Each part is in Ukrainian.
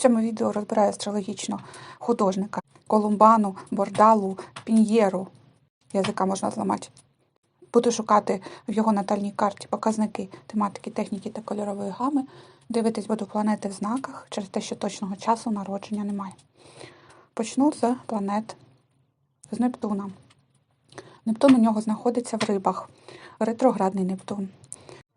цьому відео розбираю астрологічно художника Колумбану, Бордалу, Піньєру. Язика можна зламати. Буду шукати в його натальній карті показники тематики, техніки та кольорової гами. Дивитись буду планети в знаках через те, що точного часу народження немає. Почну з планет з Нептуна. Нептун у нього знаходиться в рибах, ретроградний Нептун.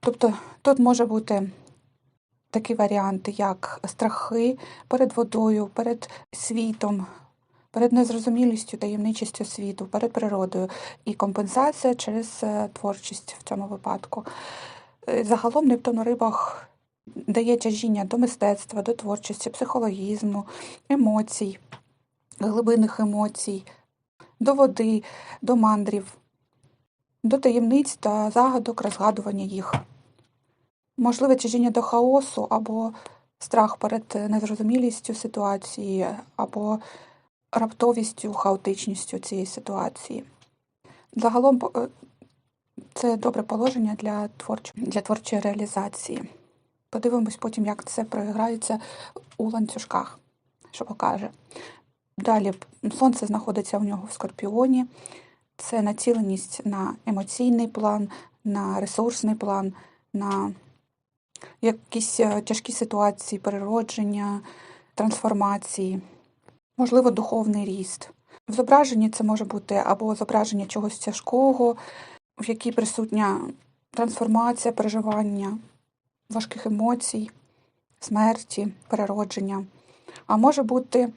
Тобто тут може бути такі варіанти, як страхи перед водою, перед світом, перед незрозумілістю, таємничістю світу, перед природою і компенсація через е, творчість в цьому випадку. Е, Загалом Нептун у рибах дає тяжіння до мистецтва, до творчості, психологізму, емоцій, глибинних емоцій, до води, до мандрів, до таємниць та загадок, розгадування їх. Можливе тяжіння до хаосу або страх перед незрозумілістю ситуації, або раптовістю, хаотичністю цієї ситуації. Загалом е, це добре положення для, творчо- для творчої реалізації. Подивимось потім, як це програється у ланцюжках, що покаже. Далі сонце знаходиться у нього в скорпіоні. Це націленість на емоційний план, на ресурсний план, на якісь е, тяжкі ситуації, переродження, трансформації, можливо, духовний ріст. В зображенні це може бути або зображення чогось тяжкого, в якій присутня трансформація, переживання важких емоцій, смерті, переродження. А може бути,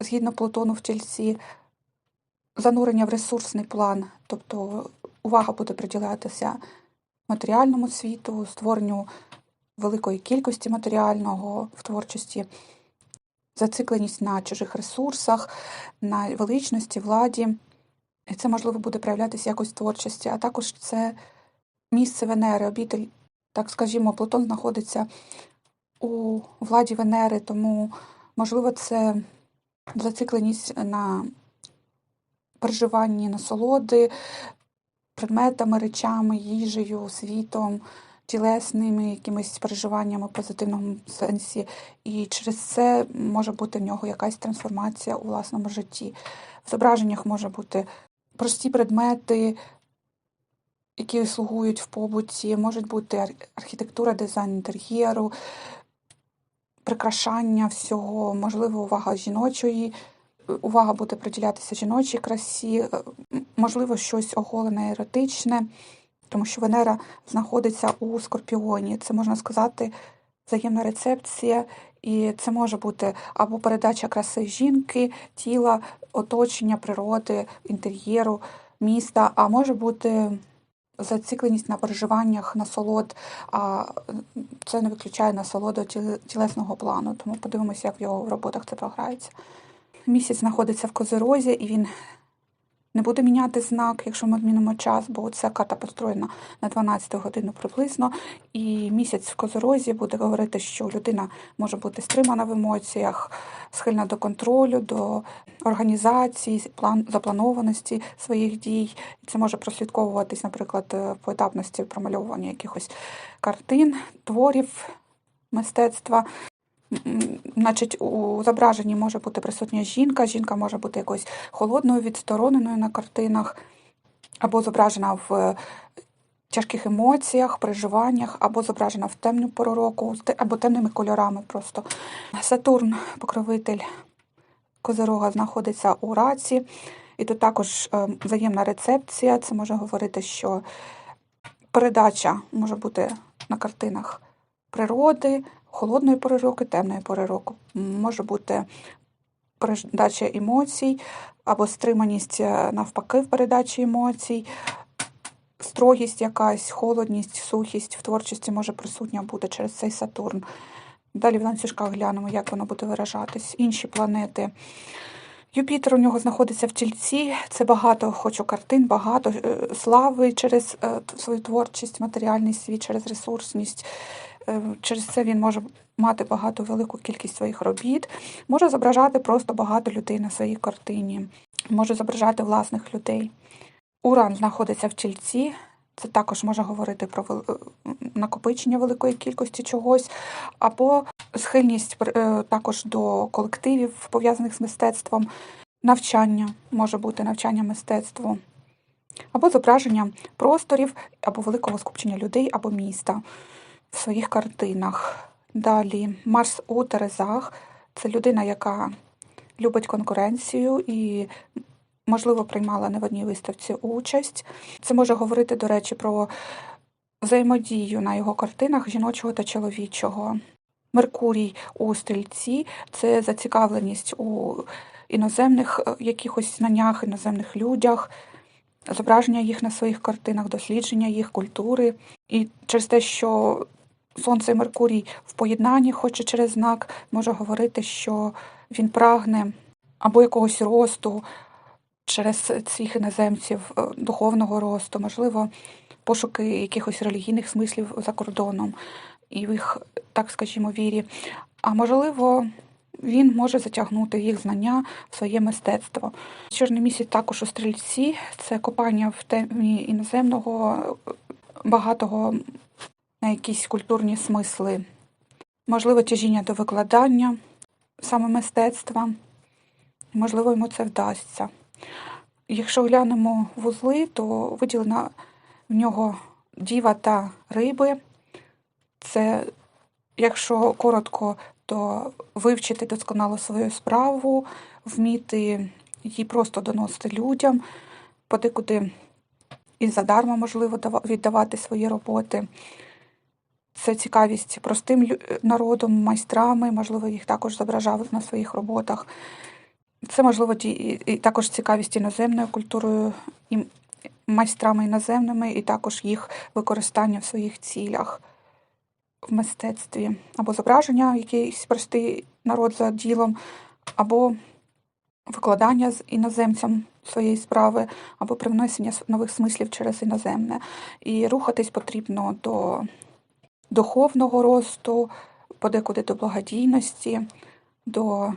згідно Плутону в тільці, занурення в ресурсний план, тобто увага буде приділятися матеріальному світу, створенню великої кількості матеріального в творчості, зацикленість на чужих ресурсах, на величності, владі. І це, можливо, буде проявлятися якось в творчості, а також це місце Венери, обітель, так скажімо, Плутон знаходиться у владі Венери, тому, можливо, це зацикленість на переживанні насолоди предметами, речами, їжею, світом, тілесними якимись переживаннями в позитивному сенсі. І через це може бути в нього якась трансформація у власному житті. В зображеннях може бути прості предмети, які слугують в побуті, можуть бути архітектура, дизайн інтер'єру, прикрашання всього, можливо, увага жіночої. Увага буде приділятися жіночій красі, можливо, щось оголене еротичне, тому що Венера знаходиться у Скорпіоні. Це можна сказати взаємна рецепція, і це може бути або передача краси жінки, тіла, оточення, природи, інтер'єру, міста, а може бути зацикленість на переживаннях, насолод, а це не виключає насолоду тілесного плану. Тому подивимося, як в його роботах це програється. Місяць знаходиться в Козирозі, і він не буде міняти знак, якщо ми змінимо час, бо ця карта построєна на 12 годину приблизно. І місяць в Козирозі буде говорити, що людина може бути стримана в емоціях, схильна до контролю, до організації, план запланованості своїх дій. Це може прослідковуватись, наприклад, е, в поетапності промальовування якихось картин, творів мистецтва. Значить, у зображенні може бути присутня жінка, жінка може бути якоюсь холодною, відстороненою на картинах, або зображена в е, тяжких емоціях, переживаннях, або зображена в темну пору або темними кольорами просто. Сатурн, покровитель Козирога, знаходиться у раці, і тут також е, взаємна рецепція. Це може говорити, що передача може бути на картинах природи, холодної пори року, темної пори року. Може бути передача емоцій або стриманість е, навпаки в передачі емоцій, строгість якась, холодність, сухість в творчості може присутня бути через цей Сатурн. Далі в ланцюжках глянемо, як воно буде виражатись. Інші планети. Юпітер у нього знаходиться в тільці. Це багато хочу картин, багато е, слави через е, свою творчість, матеріальний світ, через ресурсність. Е, Через це він може мати багато велику кількість своїх робіт, може зображати просто багато людей на своїй картині, може зображати власних людей. Уран знаходиться в тільці, Це також може говорити про е, накопичення великої кількості чогось, або схильність е, також до колективів, пов'язаних з мистецтвом, навчання може бути навчання мистецтву, або зображення просторів, або великого скупчення людей, або міста в своїх картинах. Далі Марс у Терезах це людина, яка любить конкуренцію і, можливо, приймала не в одній виставці участь. Це може говорити, до речі, про взаємодію на його картинах жіночого та чоловічого. Меркурій у стрільці це зацікавленість у іноземних е, якихось знаннях, іноземних людях, зображення їх на своїх картинах, дослідження їх культури. І через те, що Сонце і Меркурій в поєднанні, хоч і через знак, може говорити, що він прагне або якогось росту через цих іноземців, е, духовного росту, можливо, пошуки якихось релігійних смислів за кордоном і в їх, так скажімо, вірі. А можливо, він може затягнути їх знання в своє мистецтво. Чорний місяць також у стрільці це копання в темі іноземного, е, багатого на якісь культурні смисли, можливо, тяжіння до викладання саме мистецтва, можливо, йому це вдасться. Якщо глянемо вузли, то виділена в нього діва та риби. Це, якщо коротко, то вивчити досконало свою справу, вміти її просто доносити людям, подекуди і задарма можливо віддавати свої роботи. Це цікавість простим народом, майстрами, можливо, їх також зображали на своїх роботах. Це, можливо, і також цікавість іноземною культурою, і майстрами іноземними, і також їх використання в своїх цілях в мистецтві, або зображення якийсь простий народ за ділом, або викладання з іноземцям своєї справи, або привнесення нових смислів через іноземне. І рухатись потрібно до духовного росту, подекуди до благодійності, до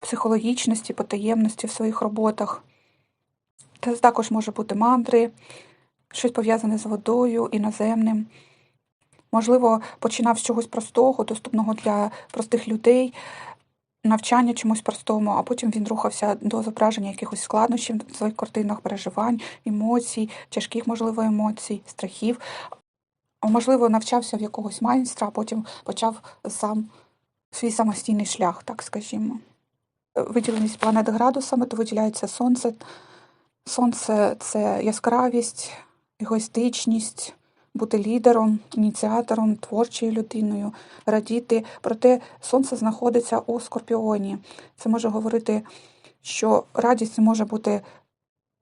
психологічності, потаємності в своїх роботах. Це також може бути мантри, щось пов'язане з водою, іноземним. Можливо, починав з чогось простого, доступного для простих людей, навчання чомусь простому, а потім він рухався до зображення якихось складнощів в своїх картинах, переживань, емоцій, тяжких, можливо, емоцій, страхів. Можливо, навчався в якогось майстра, а потім почав сам свій самостійний шлях, так скажімо. Е, Виділеність планет градусами, то виділяється сонце. Сонце це яскравість, егоїстичність, бути лідером, ініціатором, творчою людиною, радіти. Проте сонце знаходиться у скорпіоні. Це може говорити, що радість може бути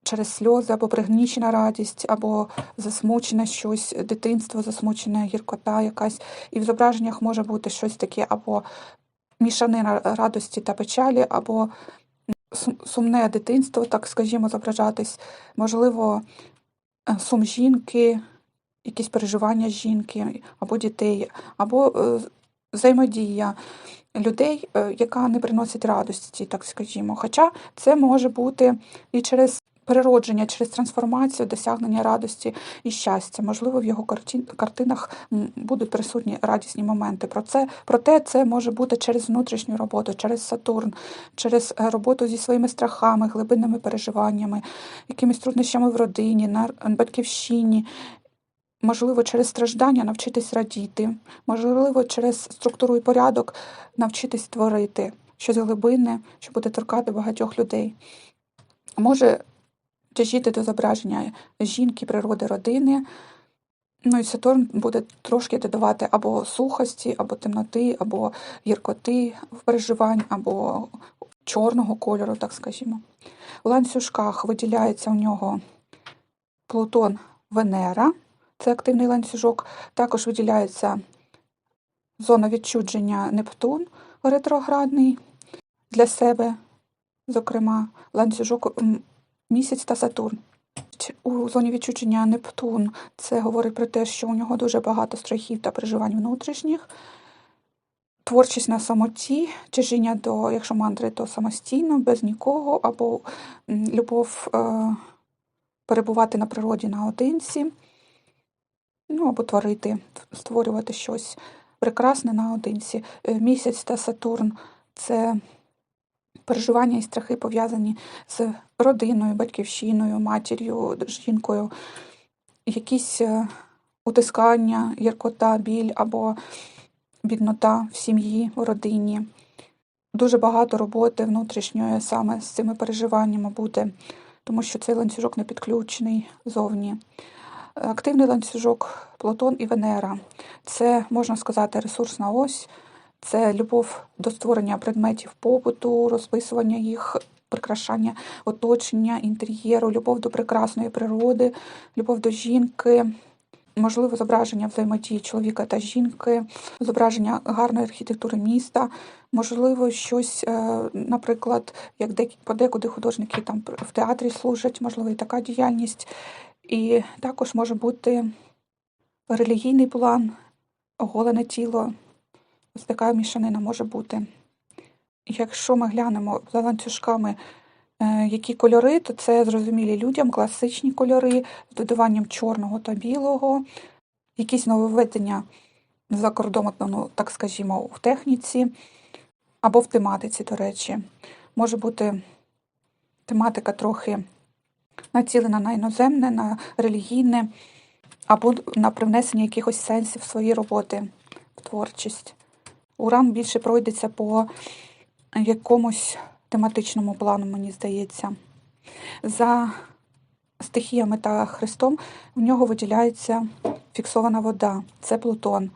через сльози, або пригнічена радість, або засмучене щось, дитинство, засмучена гіркота якась. І в зображеннях може бути щось таке, або мішанина радості та печалі, або сумне дитинство, так скажімо, зображатись, можливо, е, сум жінки, якісь переживання жінки або дітей, або е, взаємодія людей, е, яка не приносить радості, так скажімо. Хоча це може бути і через переродження, через трансформацію, досягнення радості і щастя. Можливо, в його картинах будуть присутні радісні моменти. Про це, проте це може бути через внутрішню роботу, через Сатурн, через е, роботу зі своїми страхами, глибинними переживаннями, якимись труднощами в родині, на батьківщині. Можливо, через страждання навчитись радіти, можливо, через структуру і порядок навчитись творити щось глибинне, що буде торкати багатьох людей. Може тяжіти до зображення жінки, природи, родини. Ну і Сатурн буде трошки додавати або сухості, або темноти, або гіркоти в переживань, або чорного кольору, так скажімо. У ланцюжках виділяється у нього Плутон Венера, це активний ланцюжок. Також виділяється зона відчудження Нептун ретроградний для себе, зокрема, ланцюжок місяць та Сатурн. У зоні відчудження Нептун це говорить про те, що у нього дуже багато страхів та переживань внутрішніх. Творчість на самоті, тяжіння до, якщо мантри, то самостійно, без нікого, або любов е, перебувати на природі наодинці. ну або творити, створювати щось прекрасне наодинці. Е, Місяць та Сатурн це переживання і страхи пов'язані з родиною, батьківщиною, матір'ю, жінкою, якісь е, утискання, гіркота, біль або біднота в сім'ї, в родині. Дуже багато роботи внутрішньої саме з цими переживаннями буде, тому що цей ланцюжок не підключений зовні. Активний ланцюжок Плутон і Венера це, можна сказати, ресурсна ось, це любов до створення предметів побуту, розписування їх, прикрашання оточення, інтер'єру, любов до прекрасної природи, любов до жінки, можливо, зображення взаємодії чоловіка та жінки, зображення гарної архітектури міста, можливо, щось, е, наприклад, як подекуди художники там в театрі служать, можливо, і така діяльність. І також може бути релігійний план, оголене тіло. Ось така мішанина може бути. Якщо ми глянемо за ланцюжками, е, які кольори, то це зрозумілі людям, класичні кольори з додаванням чорного та білого, якісь нововведення за кордоном, ну, так скажімо, в техніці або в тематиці, до речі. Може бути тематика трохи націлена на іноземне, на релігійне, або на привнесення якихось сенсів в свої роботи, в творчість. Уран більше пройдеться по якомусь тематичному плану, мені здається. За стихіями та Христом в нього виділяється фіксована вода, це Плутон.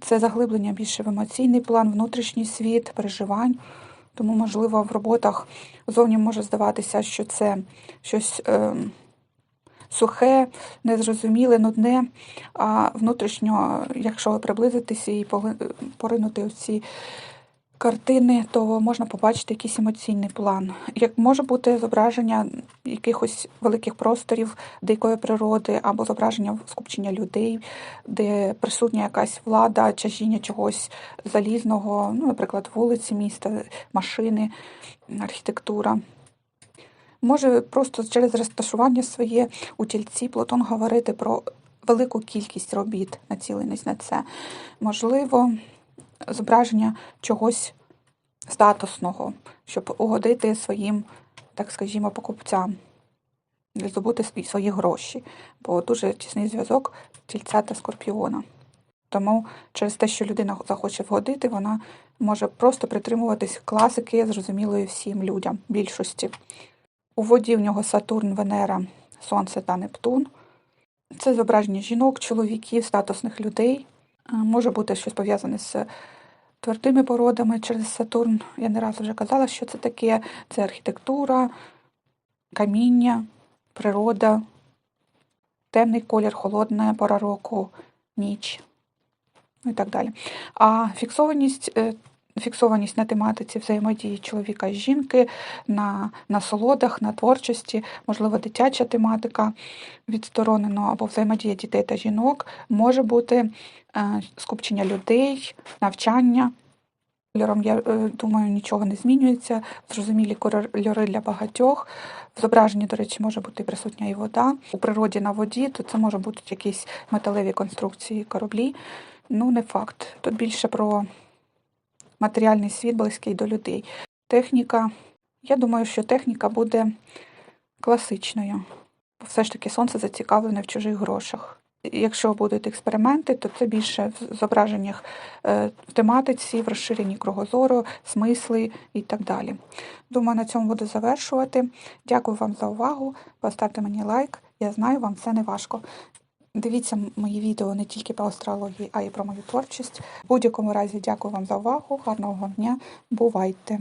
Це заглиблення більше в емоційний план, внутрішній світ, переживань. Тому, можливо, в роботах зовні може здаватися, що це щось е, сухе, незрозуміле, нудне, а внутрішньо, якщо приблизитися і поринути в ці картини, то можна побачити якийсь емоційний план. Як може бути зображення якихось великих просторів дикої природи, або зображення скупчення людей, де присутня якась влада, чажіння чогось залізного, ну, наприклад, вулиці міста, машини, архітектура. Може просто через розташування своє у тільці Платон говорити про велику кількість робіт, націленість на це. Можливо, зображення чогось статусного, щоб угодити своїм, так скажімо, покупцям, здобути свої гроші, бо дуже тісний зв'язок тільця та скорпіона. Тому через те, що людина захоче вгодити, вона може просто притримуватись класики, зрозумілої всім людям, більшості. У воді в нього Сатурн, Венера, Сонце та Нептун. Це зображення жінок, чоловіків, статусних людей. Е, Може бути щось пов'язане з твердими породами через Сатурн. Я не раз вже казала, що це таке. Це архітектура, каміння, природа, темний колір, холодна пора року, ніч ну і так далі. А фіксованість, е, фіксованість на тематиці взаємодії чоловіка і жінки, на насолодах, на творчості, можливо, дитяча тематика відсторонено або взаємодія дітей та жінок, може бути е, скупчення людей, навчання. Кольором, я е, думаю, нічого не змінюється. Зрозумілі кольори для багатьох. В зображенні, до речі, може бути присутня і вода. У природі на воді, то це може бути якісь металеві конструкції, кораблі. Ну, не факт. Тут більше про матеріальний світ близький до людей. Техніка. Я думаю, що техніка буде класичною. Бо все ж таки сонце зацікавлене в чужих грошах. Якщо будуть експерименти, то це більше в зображеннях е, в тематиці, в розширенні кругозору, смисли і так далі. Думаю, на цьому буду завершувати. Дякую вам за увагу. Поставте мені лайк. Я знаю, вам це не важко. Дивіться мої відео не тільки про астрологію, а й про мою творчість. В будь-якому разі дякую вам за увагу. Гарного дня. Бувайте!